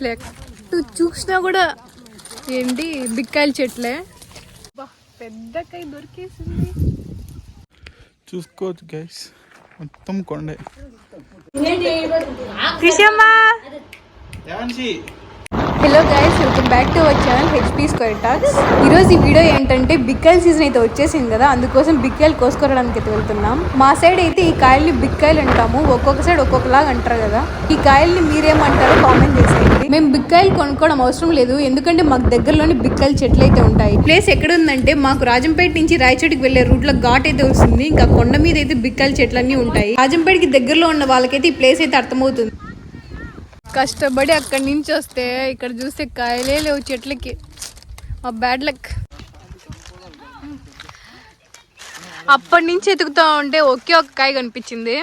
అసలు ఎటు చూసినా కూడా ఏంటి? బిక్కాయల చెట్లే. బా, పెద్ద కాయ దొరికేసింది. చూసుకోవచ్చు గైస్ మొత్తం కొండే. Hello guys welcome back to our channel HP square talks ఈరోజు ఈ వీడియో ఏంటంటే బిక్కల్ సీజన్ అయితే వచ్చేసింది కదా అందుకోసం బిక్కలు కోసుకోవడానికి అయితే వెళ్తున్నాం. మా సైడ్ అయితే ఈ కాయల్ని బిక్కాయలు అంటాము ఒక్కొక్క సైడ్ ఒక్కొక్కలాగా అంటారు కదా. ఈ కాయల్ని మీరేమంటారో కామెంట్ చేసేయండి. మేము బిక్కాయలు కొనుక్కోవడం అవసరం లేదు ఎందుకంటే మాకు దగ్గరలోని బిక్కలు చెట్లు అయితే ఉంటాయి. ప్లేస్ ఎక్కడ ఉందంటే మాకు రాజంపేట నుంచి రాయచోటికి వెళ్ళే రూట్లో ఘాట్ అయితే వస్తుంది ఇంకా కొండ మీద అయితే బిక్కల చెట్లన్నీ ఉంటాయి. రాజంపేటకి దగ్గరలో ఉన్న వాళ్ళకైతే ఈ ప్లేస్ అయితే అర్థమవుతుంది. కష్టపడి అక్కడి నుంచి వస్తే ఇక్కడ చూస్తే కాయలే లేవు చెట్లకి. మా బ్యాడ్ లక్. అప్పటి నుంచి ఎతుకుతా ఉంటే ఒకే ఒక కాయ కనిపించింది.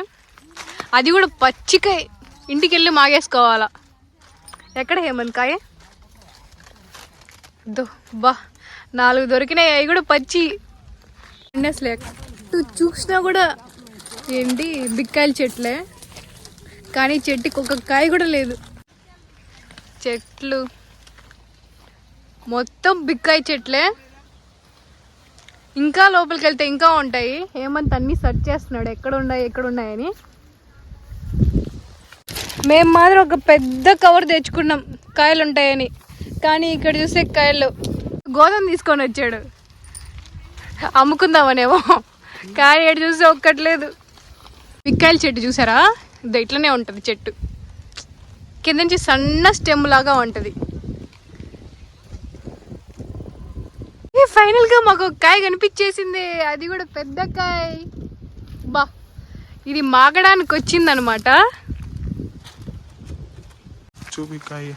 అది కూడా పచ్చికాయ ఇంటికి వెళ్ళి మాగేసుకోవాలా. ఎక్కడ హేమంత్ కాయ? దో బా నాలుగు దొరికినాయి. అవి కూడా పచ్చి. అసలు ఎటు చూసినా కూడా ఏంటి? బిక్కాయల చెట్లే. కానీ చెట్టుకి ఒక కాయ కూడా లేదు. చెట్లు. మొత్తం బిక్కాయి చెట్లే. ఇంకా లోపలికి వెళ్తే ఇంకా ఉంటాయి. హేమంత్ అన్నీ సెర్చ్ చేస్తున్నాడు. ఎక్కడ ఉన్నాయి ఎక్కడ ఉన్నాయని మేము మాత్రం ఒక పెద్ద కవర్ తెచ్చుకున్నాం. కాయలు ఉంటాయని కానీ ఇక్కడ చూస్తే కాయలు. గోధుమ తీసుకొని వచ్చాడు. అమ్ముకుందామనేమో. కాయ ఇక్కడ చూస్తే ఒక్కట్లేదు పిక్కాయల చెట్టు చూసారా? ఇట్లనే ఉంటుంది చెట్టు. కింద నుంచి సన్న స్టెమ్ లాగా ఉంటుంది. ఏ ఫైనల్గా మాకు ఒక కాయ కనిపించేసింది. అది కూడా పెద్ద కాయ. బా ఇది మాగడానికి వచ్చిందనమాట. చూపి కాయ.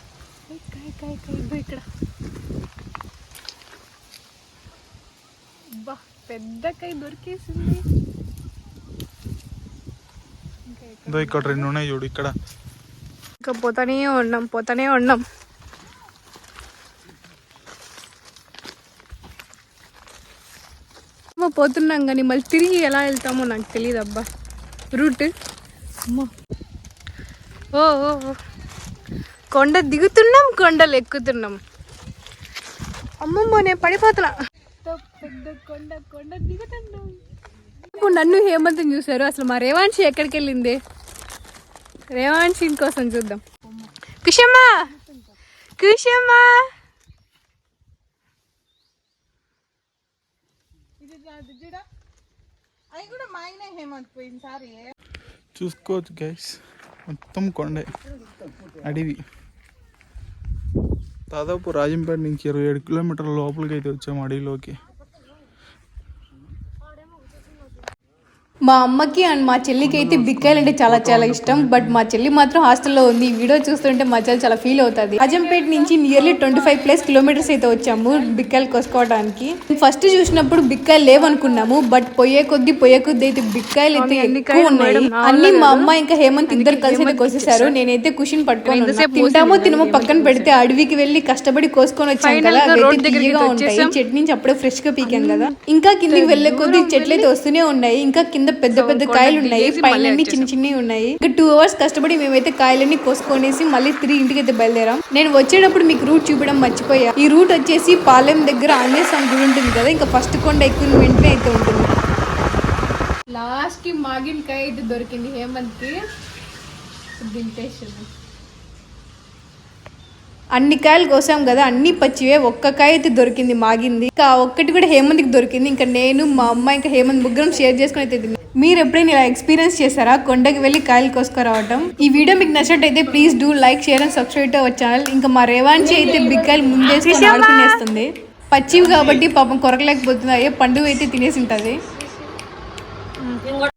ఇదిగో ఇక్కడ. బా పెద్ద కాయ దొరికేసింది. ఇదో ఇక్కడ రెండు ఉన్నాయి చూడు ఇక్కడ. ఇంకా పోతానే ఉన్నాం పోతానే ఉన్నాం. అమ్మ పోతున్నాం కానీ మళ్ళీ తిరిగి ఎలా వెళ్తామో నాకు తెలియదు అబ్బా రూట్ ఓ ఓ కొండ దిగుతున్నాం కొండలు ఎక్కుతున్నాం. అమ్మమ్మో నేను పడిపోతున్నా. పెద్ద కొండ కొండ దిగుతున్నాం. నన్ను హేమంతం చూసారు అసలు మా రేవాంశి ఎక్కడికి వెళ్ళింది రేవాన్షి కోసం చూద్దాం. కుషమ్మా! కుషమ్మా! చూసుకోవచ్చు గైస్ మొత్తం కొండే. అడవి. దాదాపు రాజంపేట నుంచి ఇరవై ఏడు కిలోమీటర్ల లోపలికి అయితే వచ్చాము అడవిలోకి. మా అమ్మకి అండ్ మా చెల్లికి అయితే బిక్కాయలు అంటే చాలా చాలా ఇష్టం. బట్ మా చెల్లి మాత్రం హాస్టల్లో ఉంది. ఈ వీడియో చూస్తుంటే మా చెల్లి చాలా ఫీల్ అవుతుంది. అజంపేట నుంచి nearly twenty five plus kilometres అయితే వచ్చాము బిక్కాయలు కోసుకోవడానికి. ఫస్ట్ చూసినప్పుడు బిక్కాయలు లేవనుకున్నాము. బట్ పోయే కొద్ది పోయే కొద్ది అయితే బిక్కాయలు అయితే ఎక్కువ ఉన్నాయి. అన్ని మా అమ్మ ఇంకా హేమంత్ ఇద్దరు కలిసి అయితే కోసేసారు నేనైతే కుషిన్ పట్టుకొని. తింటామో తినమో పక్కన పెడితే అడవికి వెళ్ళి కష్టపడి కోసుకొని వచ్చాం కదా. అవైతే తీయగా ఉంటాయి. చెట్టు నుంచి అప్పుడే ఫ్రెష్గా పీకాం కదా. ఇంకా కిందికి వెళ్ళే కొద్ది చెట్లు అయితే వస్తూనే ఉన్నాయి. ఇంకా కింద పెద్ద పెద్ద కాయలు ఉన్నాయి పైన చిన్న చిన్నవి ఉన్నాయి. ఇంకా టూ అవర్స్ కష్టపడి మేమైతే కాయలన్నీ కోసుకొనేసి మళ్ళీ తిరిగి ఇంటికి అయితే బయలుదేరాం. నేను వచ్చేటప్పుడు మీకు రూట్ చూపించడం మర్చిపోయా. ఈ రూట్ వచ్చేసి పాలెం దగ్గర ఆంజనేయ స్వామి గుడి ఉంటుంది కదా ఇంకా ఫస్ట్ కొండ ఎక్కువ వెంటనే అయితే ఉంటుంది. లాస్ట్కి మాగిన కాయ అయితే దొరికింది. హేమంత్కి దింపేసాను అన్ని కాయలు కోసాం కదా అన్ని పచ్చివే. ఒక్క కాయ అయితే దొరికింది మాగింది. ఇంకా ఒక్కటి కూడా హేమంత్కి దొరికింది. ఇంకా నేను మా అమ్మ ఇంకా హేమంత్ ముగ్గురం షేర్ చేసుకుని అయితే మీరు ఎప్పుడైనా ఇలా ఎక్స్పీరియన్స్ చేశారా? కొండకి వెళ్ళి కాయలు కోసుకురావటం? ఈ వీడియో మీకు నచ్చినట్టయితే please do like share and subscribe to our channel ఇంకా మా రేవాంచి అయితే బిగ్ కాయలు ముందేసుకొని ఆడుకునేస్తుంది. పచ్చివి కాబట్టి పాపం కొరకలేకపోతుంది. అయ్యే పండుగ అయితే తినేసి ఉంటుంది.